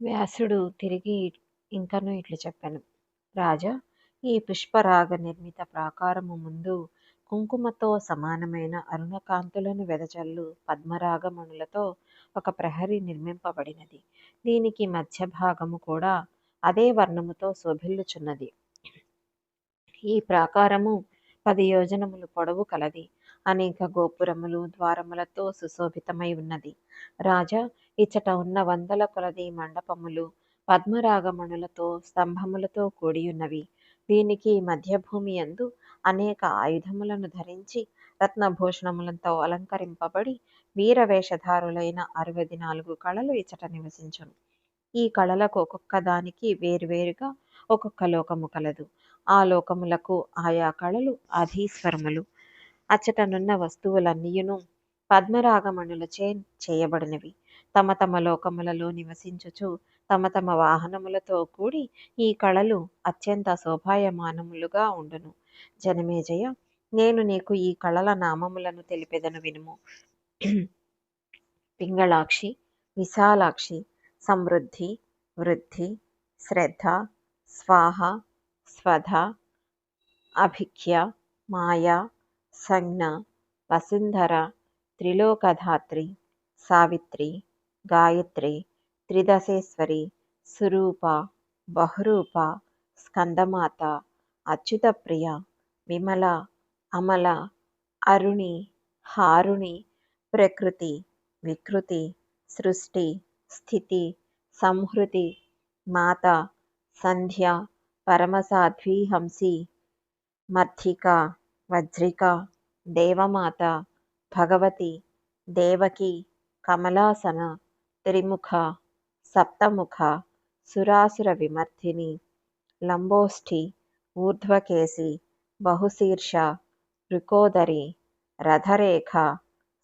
వ్యాసుడు తిరిగి ఇంకను ఇట్లు చెప్పాను. రాజా ఈ పుష్పరాగ నిర్మిత ప్రాకారము ముందు కుంకుమతో సమానమైన అరుణకాంతులను వెదజల్లు పద్మరాగమణులతో ఒక ప్రహరీ నిర్మింపబడినది. దీనికి మధ్య భాగము కూడా అదే వర్ణముతో శోభిల్లుచున్నది. ఈ ప్రాకారము పది యోజనములు పొడవు కలది. అనేక గోపురములు ద్వారములతో సుశోభితమై ఉన్నది. రాజా ఇచ్చట ఉన్న వందల కొలది మండపములు పద్మరాగమణులతో స్తంభములతో కూడియున్నవి. దీనికి మధ్యభూమి యందు అనేక ఆయుధములను ధరించి రత్నభూషణములతో అలంకరింపబడి వీరవేషధారులైన అరవది నాలుగు కళలు ఇచ్చట నివసించును. ఈ కళలకు ఒక్కొక్క దానికి వేరువేరుగా ఒక్కొక్క లోకము కలదు. ఆ లోకములకు ఆయా కళలు అధీశ్వరములు. అచ్చటనున్న వస్తువులన్నీయును పద్మరాగమణులచే చేయబడినవి. తమ తమ లోకములలో నివసించుచు తమ తమ వాహనములతో కూడి ఈ కళలు అత్యంత శోభాయమానములుగా ఉండును. జనమేజయ నేను నీకు ఈ కళల నామములను తెలిపెదను వినుము. పింగళాక్షి విశాలాక్షి సమృద్ధి వృద్ధి శ్రద్ధ స్వాహ స్వధ అభిఖ్య మాయా సంజ్ఞ వసుంధర త్రిలోకధాత్రి సావిత్రి గాయత్రి త్రిదశేశ్వరి సురూప బహురూప స్కందమాత అచ్యుతప్రియ విమల అమల అరుణి హారుణి ప్రకృతి వికృతి సృష్టి స్థితి సంహృతి మాత సంధ్య పరమసాధ్వీహంసి మర్థిక వజ్రిక దేవమాత భగవతి దేవకి కమలాసన త్రిముఖ సప్తముఖ సురాసుర విమర్ధిని లంబోష్ఠి ఊర్ధ్వకేసి బహుశీర్ష రుకోదరి రథరేఖ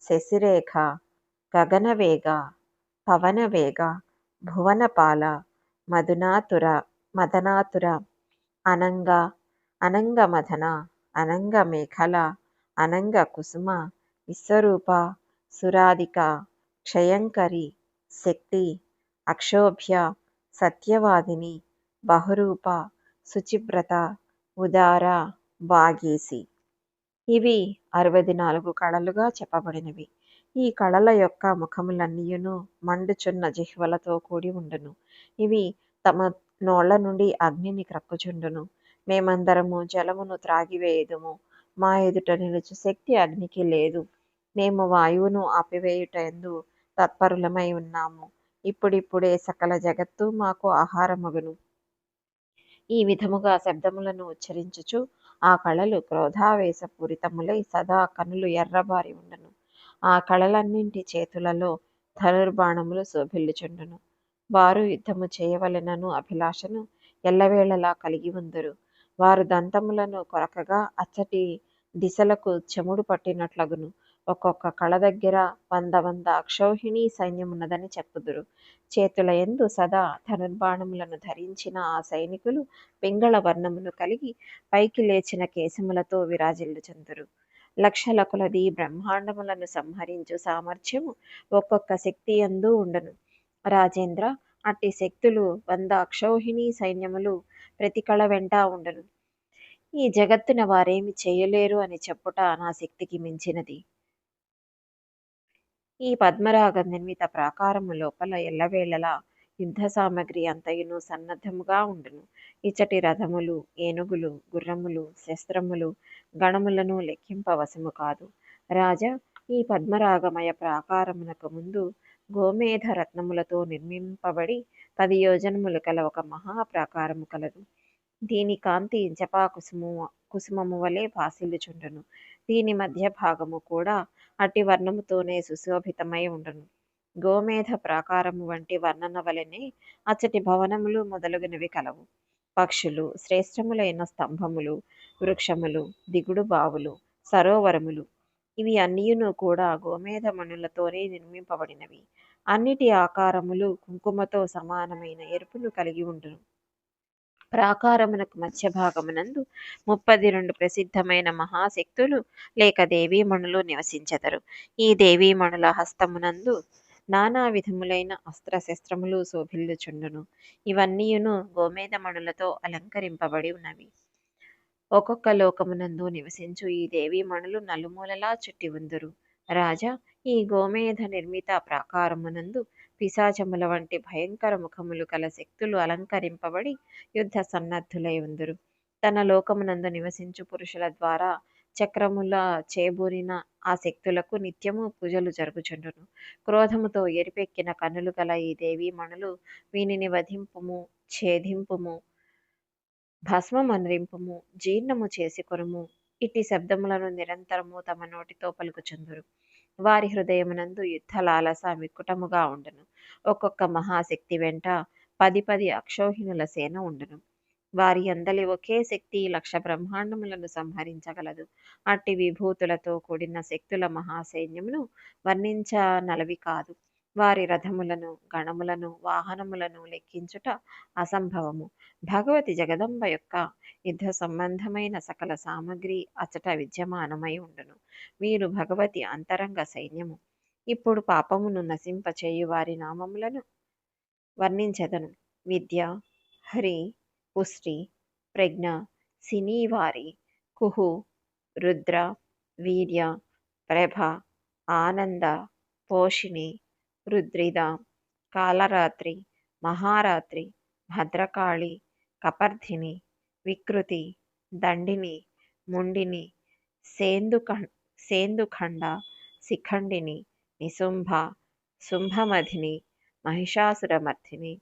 శశిరేఖ గగనవేగ పవనవేగ భువనపాల మధునాతుర మదనాతుర అనంగ అనంగమథన అనంగమేఖల అనంగ కుసుమ విశ్వరూప సురాధిక క్షయంకరి శక్తి అక్షోభ్య సత్యవాదిని బహురూప శుచివ్రత ఉదార బాగీసి. ఇవి అరవది నాలుగు కళలుగా చెప్పబడినవి. ఈ కళల యొక్క ముఖములన్నీయును మండుచున్న జిహ్వలతో కూడి ఉండును. ఇవి తమ నోళ్ళ నుండి అగ్నిని క్రక్కుచుండును మేమందరము జలమును త్రాగివేయుదుము. మా ఎదుట నిలుచు శక్తి అగ్నికి లేదు. మేము వాయువును ఆపివేయుటందు తత్పరులమై ఉన్నాము. ఇప్పుడిప్పుడే సకల జగత్తు మాకు ఆహారమగును. ఈ విధముగా శబ్దములను ఉచ్చరించుచు ఆ కళలు క్రోధావేశపూరితములై సదా కనులు ఎర్రబారి ఉండను. ఆ కళలన్నింటి చేతులలో ధనుర్బాణములు శోభిల్లుచుండును. వారు యుద్ధము చేయవలెనను అభిలాషను ఎల్లవేళలా కలిగి ఉందరు. వారు దంతములను కొరకగా అచ్చటి దిశలకు చెముడు పట్టినట్లగును. ఒక్కొక్క కళ దగ్గర వంద వంద అక్షౌహిణీ సైన్యమున్నదని చెప్పుదురు. చేతుల ఎందు సదా ధనుర్బాణములను ధరించిన ఆ సైనికులు పింగళ వర్ణమును కలిగి పైకి లేచిన కేశములతో విరాజిల్లుచుందురు లక్షల కొలది బ్రహ్మాండములను సంహరించు సామర్థ్యము ఒక్కొక్క శక్తి యందు ఉండను. రాజేంద్ర అట్టి శక్తులు వంద అక్షౌహిణీ సైన్యములు ప్రతి కళ వెంట ఉండను. ఈ జగత్తున వారేమి చేయలేరు అని చెప్పుట నా శక్తికి మించినది. ఈ పద్మరాగ నిర్మిత ప్రాకారము లోపల ఎల్లవేళలా యుద్ధ సామగ్రి అంతయును సన్నద్ధముగా ఉండును. ఇచ్చటి రథములు ఏనుగులు గుర్రములు శస్త్రములు గణములను లెక్కింపవశము కాదు. రాజా ఈ పద్మరాగమయ ప్రాకారమునకు ముందు గోమేధ రత్నములతో నిర్మింపబడి పది యోజనములు కల ఒక మహా ప్రాకారము కలదు. దీని కాంతి ఇంచపా కుసుము కుసుమము వలె భాసిల్లుచుండును దీని మధ్య భాగము కూడా అట్టి వర్ణముతోనే సుశోభితమై ఉండును. గోమేధ ప్రాకారము వంటి వర్ణన వలనే అచ్చటి భవనములు మొదలగునవి కలవు. పక్షులు శ్రేష్టములైన స్తంభములు వృక్షములు దిగుడు బావులు సరోవరములు ఇవి అన్నియును కూడా గోమేధ మణులతోనే నిర్మింపబడినవి. అన్నిటి ఆకారములు కుంకుమతో సమానమైన ఎరుపును కలిగి ఉండును. ప్రాకారమునకు మధ్య భాగమునందు ముప్పది రెండు ప్రసిద్ధమైన మహాశక్తులు లేక దేవీమణులు నివసించెదరు. ఈ దేవీమణుల హస్తమునందు నానా విధములైన అస్త్రశస్త్రములు శోభిల్లుచుండును. ఇవన్నీయును గోమేధమణులతో అలంకరింపబడి ఉన్నవి. ఒక్కొక్క లోకమునందు నివసించు ఈ దేవీమణులు నలుమూలలా చుట్టి ఉందురు. రాజా ఈ గోమేధ నిర్మిత ప్రాకారమునందు పిశాచముల వంటి భయంకర ముఖములు కల శక్తులు అలంకరింపబడి యుద్ధ సన్నద్ధులై ఉందురు. తన లోకమునందు నివసించు పురుషుల ద్వారా చక్రముల చేబూరిన ఆ శక్తులకు నిత్యము పూజలు జరుగుచుండును. క్రోధముతో ఎరిపెక్కిన కన్నులు గల ఈ దేవీమణులు వీనిని వధింపుము ఛేదింపుము భస్మమనరింపుము జీర్ణము చేసి కొనుము ఇట్టి శబ్దములను నిరంతరము తమ నోటితో పలుకుచుందురు. వారి హృదయమునందు యుద్ధ లాలస మిక్కుటముగా ఉండును. ఒక్కొక్క మహాశక్తి వెంట పది పది అక్షోహిణుల సేన ఉండును. వారి అందలి ఒకే శక్తి లక్ష బ్రహ్మాండములను సంహరించగలదు. అట్టి విభూతులతో కూడిన శక్తుల మహాసైన్యమును వర్ణించనలవి కాదు. వారి రథములను గణములను వాహనములను లెక్కించుట అసంభవము. భగవతి జగదంబ యొక్క యుద్ధ సంబంధమైన సకల సామగ్రి అచట విద్యమానమై ఉండును. వీరు భగవతి అంతరంగ సైన్యము. ఇప్పుడు పాపమును నశింపచేయు వారి నామములను వర్ణించెదను. విద్య హరి పుష్టి ప్రజ్ఞ సినీవారి కుహు రుద్ర వీర్య ప్రభ ఆనంద పోషిణి రుద్రిద కాలరాత్రి మహారాత్రి భద్రకాళి కపర్ధిని వికృతి దండిని ముండిని సేందుక సేందుఖండ శిఖండిని నిశుంభ శుంభమధిని మహిషాసురమర్థిని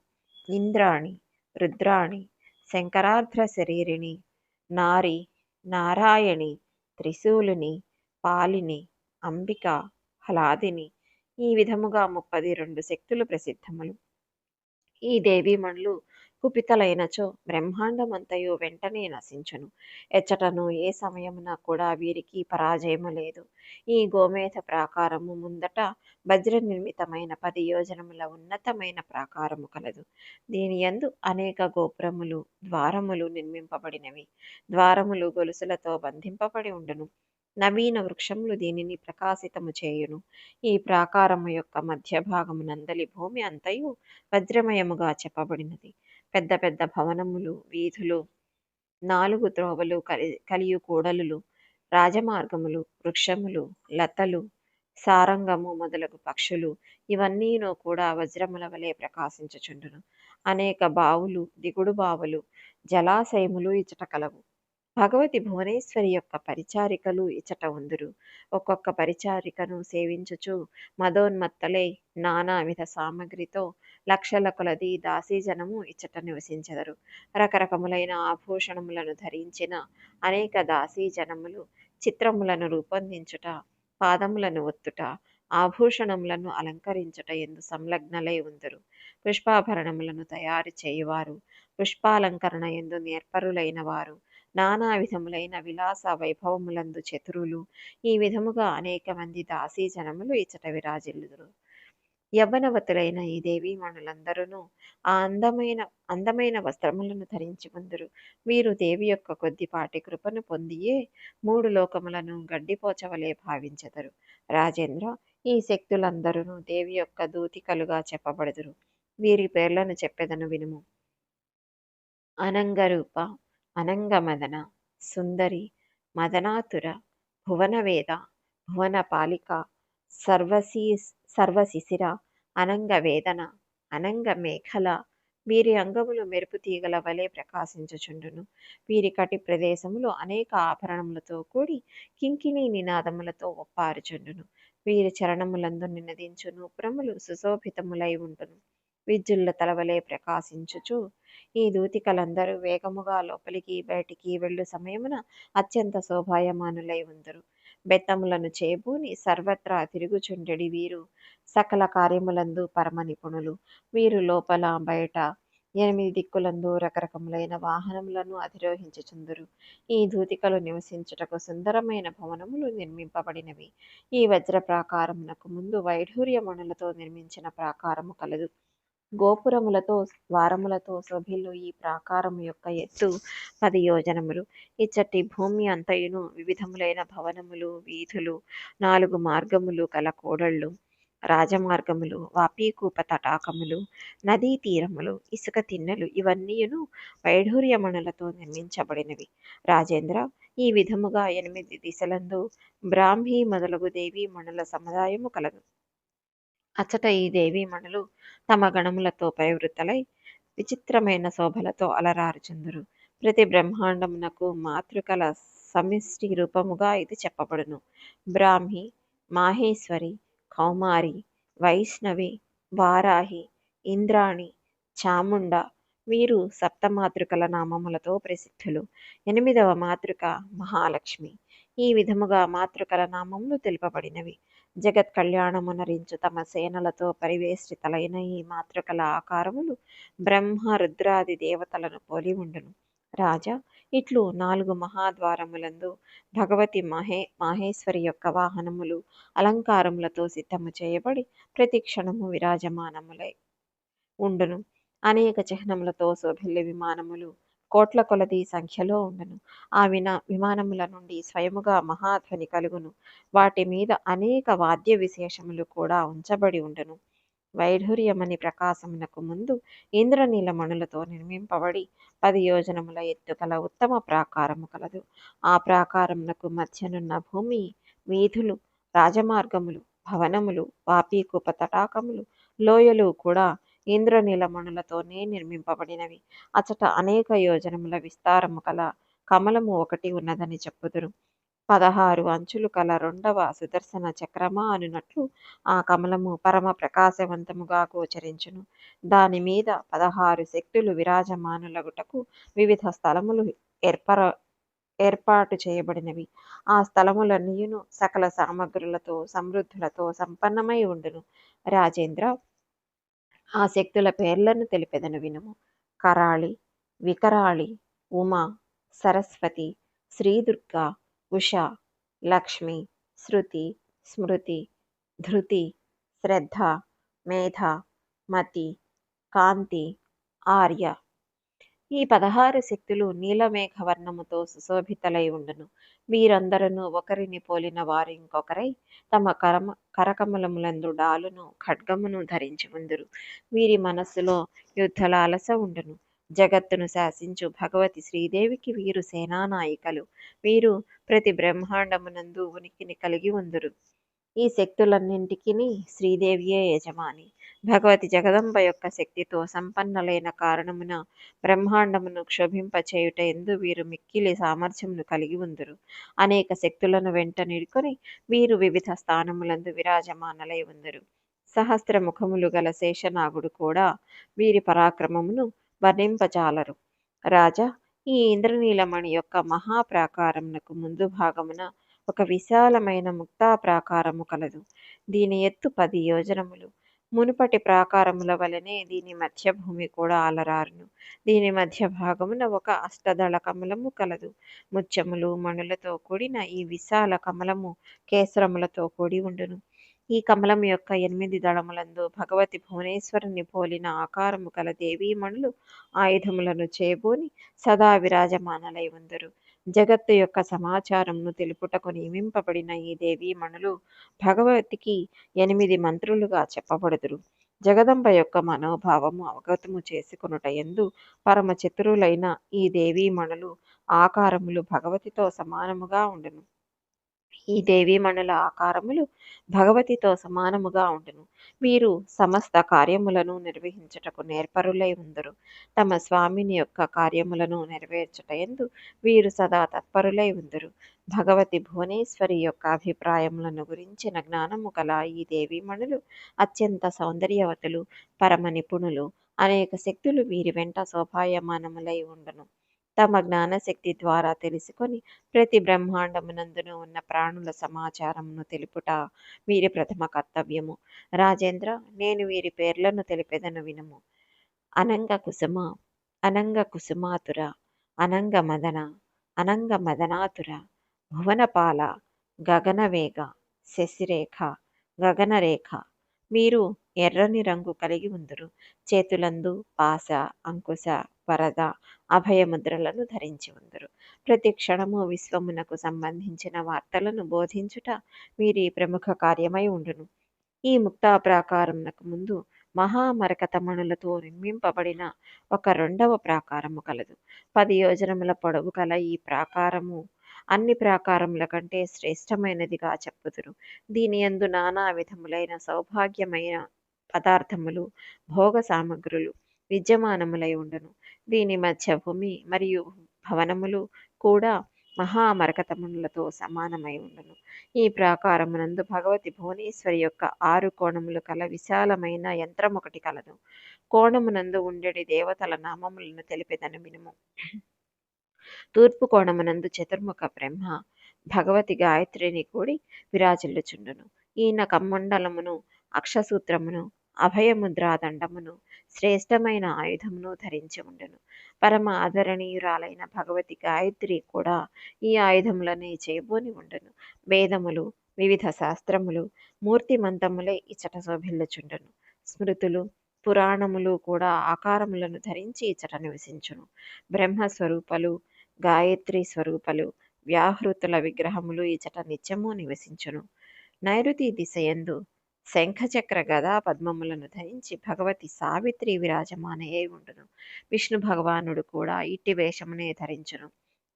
ఇంద్రాణి రుద్రాణి శంకరార్ధ్ర శరీరిణి నారి నారాయణి త్రిశూలిని పాలిని అంబిక హలాదిని ఈ విధముగా ముప్పది రెండు శక్తులు ప్రసిద్ధములు. ఈ దేవీమణులు కుపితలైనచో బ్రహ్మాండమంతయు వెంటనే నశించును. ఎచ్చటను ఏ సమయమున కూడా వీరికి పరాజయము లేదు. ఈ గోమేధ ప్రాకారము ముందట వజ్ర నిర్మితమైన పది యోజనముల ఉన్నతమైన ప్రాకారము కలదు. దీని యందు అనేక గోపురములు ద్వారములు నిర్మింపబడినవి. ద్వారములు గొలుసులతో బంధింపబడి ఉండును. నవీన వృక్షములు దీనిని ప్రకాశితము చేయును. ఈ ప్రాకారము యొక్క మధ్య భాగమునందలి భూమి అంతయు వజ్రమయముగా చెప్పబడినది. పెద్ద పెద్ద భవనములు వీధులు నాలుగు త్రోవలు కలి కలియు కూడలులు రాజమార్గములు వృక్షములు లతలు సారంగము మొదలగు పక్షులు ఇవన్నీను కూడా వజ్రముల వలె ప్రకాశించుచుండును. అనేక బావులు దిగుడు బావులు జలాశయములు ఇచ్చట కలవు. భగవతి భువనేశ్వరి యొక్క పరిచారికలు ఇచ్చట ఉందురు ఒక్కొక్క పరిచారికను సేవించుచు మదోన్మత్తలై నానా విధ సామగ్రితో లక్షల కొలది దాసీజనము ఇచ్చట నివసించెదరు. రకరకములైన ఆభూషణములను ధరించిన అనేక దాసీజనములు చిత్రములను రూపొందించుట పాదములను ఒత్తుట ఆభూషణములను అలంకరించుట ఎందు సంలగ్నలై ఉందరు. పుష్పాభరణములను తయారు చేయువారు పుష్పాలంకరణ ఎందు నేర్పరులైన వారు నానా విధములైన విలాస వైభవములందు చతురులు ఈ విధముగా అనేక మంది దాసీ జనములు ఇచ్చట విరాజిల్లుదురు. యవ్వనవతులైన ఈ దేవి మనులందరూ ఆ అందమైన అందమైన వస్త్రములను ధరించి ఉందురు. వీరు దేవి యొక్క కొద్దిపాటి కృపను పొందియే మూడు లోకములను గడ్డిపోచవలే భావించెదరు. రాజేంద్ర ఈ శక్తులందరూ దేవి యొక్క దూతికలుగా చెప్పబడుదురు. వీరి పేర్లను చెప్పెదను వినుము. అనంగరూప అనంగమదన సుందరి మదనాతుర భువనవేద భువనపాలిక సర్వశీ సర్వశిశిర అనంగ వేదన అనంగ మేఖల వీరి అంగములు మెరుపు తీగల వలె ప్రకాశించుచుండును. వీరి కటి ప్రదేశములు అనేక ఆభరణములతో కూడి కింకిణి నినాదములతో ఒప్పారుచుండును. వీరి చరణములందు నినదించు నూపురములు సుశోభితములై ఉండును. విద్యుల్ల తలవలే ప్రకాశించుచు ఈ దూతికలందరూ వేగముగా లోపలికి బయటికి వెళ్ళు సమయమున అత్యంత శోభాయమానులై ఉందరు. బెత్తములను చేబూని సర్వత్రా తిరుగుచుండెడి వీరు. సకల కార్యములందు పరమ నిపుణులు. వీరు లోపల బయట ఎనిమిది దిక్కులందు రకరకములైన వాహనములను అధిరోహించుచుందురు. ఈ దూతికలు నివసించుటకు సుందరమైన భవనములు నిర్మింపబడినవి. ఈ వజ్ర ప్రాకారమునకు ముందు వైఢూర్యమణులతో నిర్మించిన ప్రాకారము కలదు. గోపురములతో ద్వారములతో శోభిల్లు ఈ ప్రాకారము యొక్క ఎత్తు పది యోజనములు. ఇచ్చటి భూమి అంతయును వివిధములైన భవనములు వీధులు నాలుగు మార్గములు కల కోడళ్ళు రాజమార్గములు వాపీకూప తటాకములు నదీ తీరములు ఇసుక తిన్నెలు ఇవన్నీయును వైఢూర్యమణులతో నిర్మించబడినవి. రాజేంద్ర ఈ విధముగా ఎనిమిది దిశలందు బ్రాహ్మీ మొదలగు దేవి మణుల సముదాయము కలదు. అచ్చట ఈ దేవీమణులు తమ గణములతో ప్రవృత్తలై విచిత్రమైన శోభలతో అలరారుచుందురు. ప్రతి బ్రహ్మాండమునకు మాతృకల సమిష్టి రూపముగా ఇది చెప్పబడును. బ్రాహ్మి మాహేశ్వరి కౌమారి వైష్ణవి వారాహి ఇంద్రాణి చాముండ వీరు సప్త మాతృకల నామములతో ప్రసిద్ధులు. ఎనిమిదవ మాతృక మహాలక్ష్మి. ఈ విధముగా మాతృకల నామములు తెలుపబడినవి. జగత్ కళ్యాణమునరించు తమ సేనలతో పరివేష్టితలైన ఈ మాతృకల ఆకారములు బ్రహ్మ రుద్రాది దేవతలను పోలి ఉండును. రాజా ఇట్లు నాలుగు మహాద్వారములందు భగవతి మహే మాహేశ్వరి యొక్క వాహనములు అలంకారములతో సిద్ధము చేయబడి ప్రతి క్షణము విరాజమానములై ఉండును. అనేక చిహ్నములతో శోభిల్లి విమానములు కోట్ల కొలది సంఖ్యలో ఉండను. ఆ విన విమానముల నుండి స్వయముగా మహాధ్వని కలుగును. వాటి మీద అనేక వాద్య విశేషములు కూడా ఉంచబడి ఉండను. వైఢూర్యమని ప్రకాశమునకు ముందు ఇంద్రనీల మణులతో నిర్మింపబడి పది యోజనముల ఎత్తుగల ఉత్తమ ప్రాకారము కలదు. ఆ ప్రాకారమునకు మధ్యనున్న భూమి వీధులు రాజమార్గములు భవనములు వాపీకూప తటాకములు లోయలు కూడా ఇంద్రనీలమణులతోనే నిర్మింపబడినవి. అచట అనేక యోజనముల విస్తారము కల కమలము ఒకటి ఉన్నదని చెప్పుదురు. పదహారు అంచులు కల రెండవ సుదర్శన చక్రమా అనునట్లు ఆ కమలము పరమ ప్రకాశవంతముగా గోచరించును. దాని మీద పదహారు శక్తులు విరాజమానులగుటకు వివిధ స్థలములు ఏర్పర ఏర్పాటు చేయబడినవి. ఆ స్థలములన్నీయును సకల సామగ్రులతో సమృద్ధులతో సంపన్నమై ఉండును. రాజేంద్ర ఆ శక్తుల పేర్లను తెలిపెదను వినుము. కరాళి వికరాళి ఉమా సరస్వతి శ్రీదుర్గ ఉష లక్ష్మి శృతి స్మృతి ధృతి శ్రద్ధ మేధ మతి కాంతి ఆర్య ఈ పదహారు శక్తులు నీలమేఘవర్ణముతో సుశోభితలై ఉండును. వీరందరూ ఒకరిని పోలిన వారు ఇంకొకరై తమ కరమ కరకమలములందు డాలును ఖడ్గమును ధరించి ఉందురు. వీరి మనస్సులో యుద్ధలాలస ఉండును. జగత్తును శాసించు భగవతి శ్రీదేవికి వీరు సేనానాయికలు. వీరు ప్రతి బ్రహ్మాండమునందు ఉనికిని కలిగి ఉందురు. ఈ శక్తులన్నింటికి శ్రీదేవియే యజమాని. భగవతి జగదంబ యొక్క శక్తితో సంపన్నలైన కారణమున బ్రహ్మాండమును క్షోభింపచేయుట ఎందు వీరు మిక్కిలి సామర్థ్యమును కలిగి ఉందురు. అనేక శక్తులను వెంట నిడుకొని వీరు వివిధ స్థానములందు విరాజమానలై ఉందరు. సహస్ర ముఖములు గల శేషనాగుడు కూడా వీరి పరాక్రమమును వర్ణింపజాలరు. రాజా ఈ ఇంద్రనీలమణి యొక్క మహాప్రాకారమునకు ముందు భాగమున ఒక విశాలమైన ముక్తా ప్రాకారము కలదు. దీని ఎత్తు పది యోజనములు. మునుపటి ప్రాకారముల వలనే దీని మధ్య భూమి కూడా అలరారును. దీని మధ్య భాగమున ఒక అష్టదళ కమలము కలదు. ముత్యములు మణులతో కూడిన ఈ విశాల కమలము కేసరములతో కూడి ఉండును. ఈ కమలం యొక్క ఎనిమిది దళములందు భగవతి భువనేశ్వరుని పోలిన ఆకారము కల దేవీమణులు ఆయుధములను చేబూని సదా విరాజమానలై ఉందరు. జగత్తు యొక్క సమాచారంను తెలుపుటకు నియమింపబడిన ఈ దేవి దేవీమణులు భగవతికి ఎనిమిది మంత్రులుగా చెప్పబడుదురు. జగదంబ యొక్క మనోభావము అవగతము చేసుకొనుట ఎందు పరమ చతురులైన ఈ దేవీమణులు ఆకారములు భగవతితో సమానముగా ఉండును. ఈ దేవి మణుల ఆకారములు భగవతితో సమానముగా ఉండును. వీరు సమస్త కార్యములను నిర్వహించుటకు నేర్పరులై ఉందరు. తమ స్వామిని యొక్క కార్యములను నెరవేర్చుట ఎందు వీరు సదా తత్పరులై ఉందరు. భగవతి భువనేశ్వరి యొక్క అభిప్రాయములను గురించిన జ్ఞానము గల ఈ దేవి మణులు అత్యంత సౌందర్యవతులు పరమ నిపుణులు అనేక శక్తులు వీరి వెంట శోభాయమానములై ఉండును. తమ జ్ఞానశక్తి ద్వారా తెలుసుకొని ప్రతి బ్రహ్మాండమునందును ఉన్న ప్రాణుల సమాచారమును తెలుపుట వీరి ప్రథమ కర్తవ్యము. రాజేంద్ర నేను వీరి పేర్లను తెలిపెదను వినుము. అనంగ కుసుమ అనంగ కుసుమాతుర అనంగ మదన అనంగ మదనాతుర భువనపాల గగనవేగ శశిరేఖ గగనరేఖ. మీరు ఎర్రని రంగు కలిగి ఉందరు. చేతులందు పాస అంకుశ వరద అభయముద్రలను ధరించి ఉందరు. ప్రతి క్షణము విశ్వమునకు సంబంధించిన వార్తలను బోధించుట వీరి ప్రముఖ కార్యమై ఉండును. ఈ ముక్తా ప్రాకారమునకు ముందు మహామరకతమణులతో నిర్మింపబడిన ఒక రెండవ ప్రాకారము కలదు. పది యోజనముల పొడవు కల ఈ ప్రాకారము అన్ని ప్రాకారముల కంటే శ్రేష్టమైనదిగా చెప్పుదురు. దీని యందు నానా విధములైన సౌభాగ్యమైన పదార్థములు భోగ సామగ్రులు విద్యమానములై ఉండును. దీని మధ్య భూమి మరియు భవనములు కూడా మహామరకతములతో సమానమై ఉండును. ఈ ప్రాకారమునందు భగవతి భువనేశ్వరి యొక్క ఆరు కోణములు కల విశాలమైన యంత్రం ఒకటి కలదు. కోణమునందు ఉండేటి దేవతల నామములను తెలిపేదను వినుము తూర్పు కోణమునందు చతుర్ముఖ బ్రహ్మ భగవతి గాయత్రిని కూడి విరాజిల్లుచుండును. ఈయన కమ్మండలమును అక్షసూత్రమును అభయముద్రాదండమును శ్రేష్టమైన ఆయుధమును ధరించి ఉండెను పరమ ఆదరణీయురాలైన భగవతి గాయత్రి కూడా ఈ ఆయుధములనే చేయబోని ఉండెను వేదములు వివిధ శాస్త్రములు మూర్తిమంతములే ఇచ్చట శోభిల్లుచుండెను. స్మృతులు పురాణములు కూడా ఆకారములను ధరించి ఇచ్చట నివసించును. బ్రహ్మస్వరూపలు గాయత్రి స్వరూపలు వ్యాహృతుల విగ్రహములు ఇచ్చట నిత్యము నివసించును. నైరుతి దిశయందు శంఖచక్ర గదా పద్మములను ధరించి భగవతి సావిత్రి విరాజమానయై ఉండును. విష్ణు భగవానుడు కూడా ఇట్టి వేషమునే ధరించును.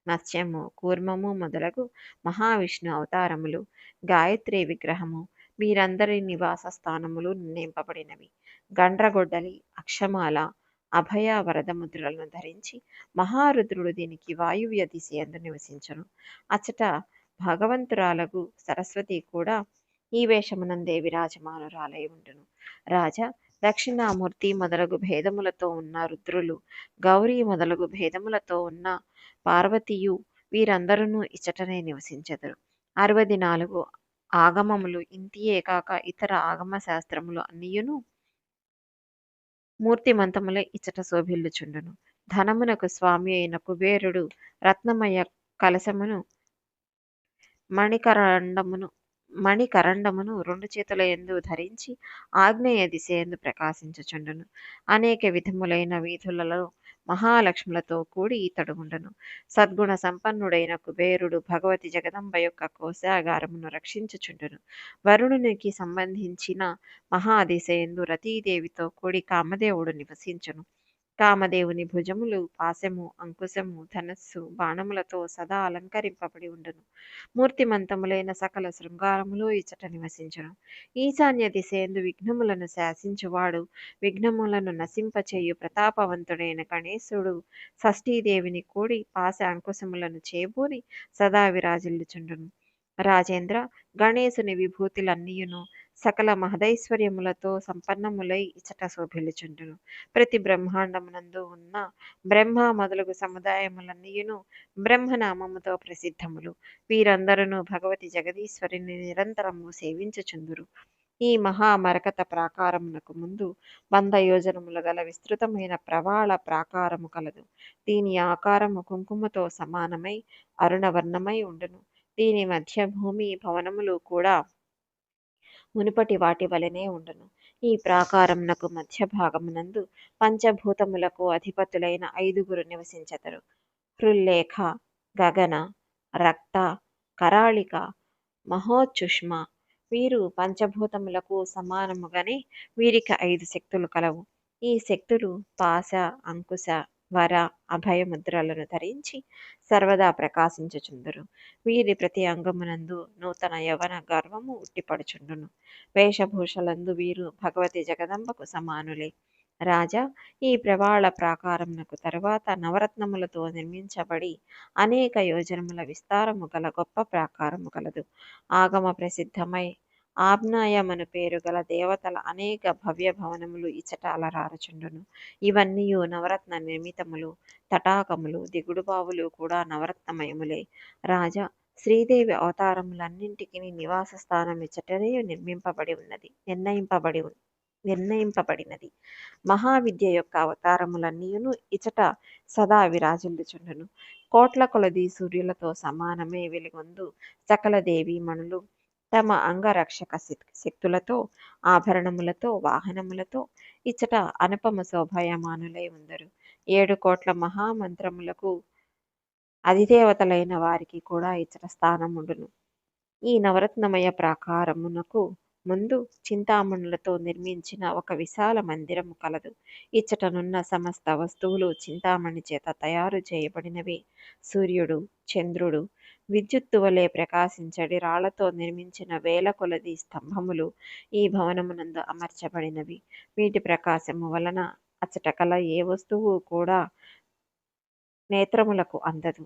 మత్స్యము కూర్మము మొదలగు మహావిష్ణు అవతారములు గాయత్రి విగ్రహము వీరందరి నివాస స్థానములు నింపబడినవి గండ్రగొడ్డలి అక్షమాల అభయ వరదముద్రలను ధరించి మహారుద్రుడు దీనికి వాయువ్య దిశయందు నివసించను. అచ్చట భగవంతురాలకు సరస్వతి కూడా ఈ వేషమునందే విరాజమానురాలై ఉండును రాజా దక్షిణామూర్తి మొదలగు భేదములతో ఉన్న రుద్రులు గౌరీ మొదలగు భేదములతో ఉన్న పార్వతీయు వీరందరూ ఇచ్చటనే నివసించెదరు. అరవది నాలుగు ఆగమములు ఇంతియే కాక ఇతర ఆగమ శాస్త్రములు అన్నియును మూర్తిమంతములే ఇచ్చట శోభిల్లుచుండును. ధనమునకు స్వామి అయిన కుబేరుడు రత్నమయ కలశమును మణికరండమును మణికరండమును రెండు చేతుల ఎందు ధరించి ఆగ్నేయ దిశ ఎందు ప్రకాశించుచుండును. అనేక విధములైన వీధులలో మహాలక్ష్ములతో కూడి ఇతడు ఉండను సద్గుణ సంపన్నుడైన కుబేరుడు భగవతి జగదంబ యొక్క కోశాగారమును రక్షించుచుండును. వరుణునికి సంబంధించిన మహాదిశయందు రతీదేవితో కూడి కామదేవుడు నివసించును. కామదేవుని భుజములు పాశము అంకుశము ధనస్సు బాణములతో సదా అలంకరింపబడి ఉండును. మూర్తిమంతములైన సకల శృంగారములు ఇచ్చట నివసించును. ఈశాన్య దిశేందు విఘ్నములను శాసించువాడు విఘ్నములను నశింపచేయు ప్రతాపవంతుడైన గణేశుడు షష్ఠీదేవిని కూడి పాశ అంకుశములను చేబూని సదా విరాజిల్లుచుండును. రాజేంద్ర గణేశుని విభూతులన్నీయును సకల మహదైశ్వర్యములతో సంపన్నములై ఇచ్చట శోభిల్లుచుండును. ప్రతి బ్రహ్మాండమునందు ఉన్న బ్రహ్మ మొదలగు సముదాయములన్నీయును బ్రహ్మనామముతో ప్రసిద్ధములు. వీరందరూ భగవతి జగదీశ్వరిని నిరంతరము సేవించుచుందురు. ఈ మహామరకత ప్రాకారమునకు ముందు వంద యోజనములు గల విస్తృతమైన ప్రవాళ ప్రాకారము కలదు. దీని ఆకారము కుంకుమతో సమానమై అరుణవర్ణమై ఉండును. దీని మధ్య భూమి భవనములు కూడా మునుపటి వాటి వలెనే ఉండును. ఈ ప్రాకారమునకు మధ్య భాగమునందు పంచభూతములకు అధిపతులైన ఐదుగురు నివసించతరు హృల్లేఖ గగన రక్త కరాళిక మహోచుష్మ వీరు పంచభూతములకు సమానముగానే వీరికి ఐదు శక్తులు కలవు. ఈ శక్తులు పాశ అంకుశ వర అభయ ముద్రలను ధరించి సర్వదా ప్రకాశించుచుందురు. వీరి ప్రతి అంగమునందు నూతన యవన గర్వము ఉట్టిపడుచుండును. వేషభూషలందు వీరు భగవతి జగదంబకు సమానులే. రాజా ఈ ప్రవాళ ప్రాకారమునకు తరువాత నవరత్నములతో నిర్మించబడి అనేక యోజనముల విస్తారము గల గొప్ప ప్రాకారము కలదు ఆగమ ప్రసిద్ధమై ఆబ్నాయమను పేరు గల దేవతల అనేక భవ్య భవనములు ఇచ్చట రారచుండును. ఇవన్నీ నవరత్న నిర్మితములు తటాకములు దిగుడుబావులు కూడా నవరత్నమయములే. రాజా శ్రీదేవి అవతారములన్నింటికి నివాస స్థానం ఇచ్చటనే నిర్మింపబడి ఉన్నది నిర్ణయింపబడి ఉన్- నిర్ణయింపబడినది. మహావిద్య యొక్క అవతారములన్నీయును ఇచట సదా విరాజిల్లుచుండును. కోట్ల కొలది సూర్యులతో సమానమే వెలుగొందు సకల దేవీమణులు తమ అంగరక్షక శక్తులతో ఆభరణములతో వాహనములతో ఇచ్చట అనుపమ శోభాయమానులై ఉందరు. ఏడు కోట్ల మహామంత్రములకు అధిదేవతలైన వారికి కూడా ఇచ్చట స్థానముండును. ఈ నవరత్నమయ ప్రాకారమునకు ముందు చింతామణులతో నిర్మించిన ఒక విశాల మందిరము కలదు. ఇచ్చటనున్న సమస్త వస్తువులు చింతామణి చేత తయారు చేయబడినవి. సూర్యుడు, చంద్రుడు, విద్యుత్తు వలె ప్రకాశించడి రాళ్ళతో నిర్మించిన వేల కొలది స్తంభములు ఈ భవనమునందు అమర్చబడినవి. వీటి ప్రకాశము వలన అచ్చటకల ఏ వస్తువు కూడా నేత్రములకు అందదు.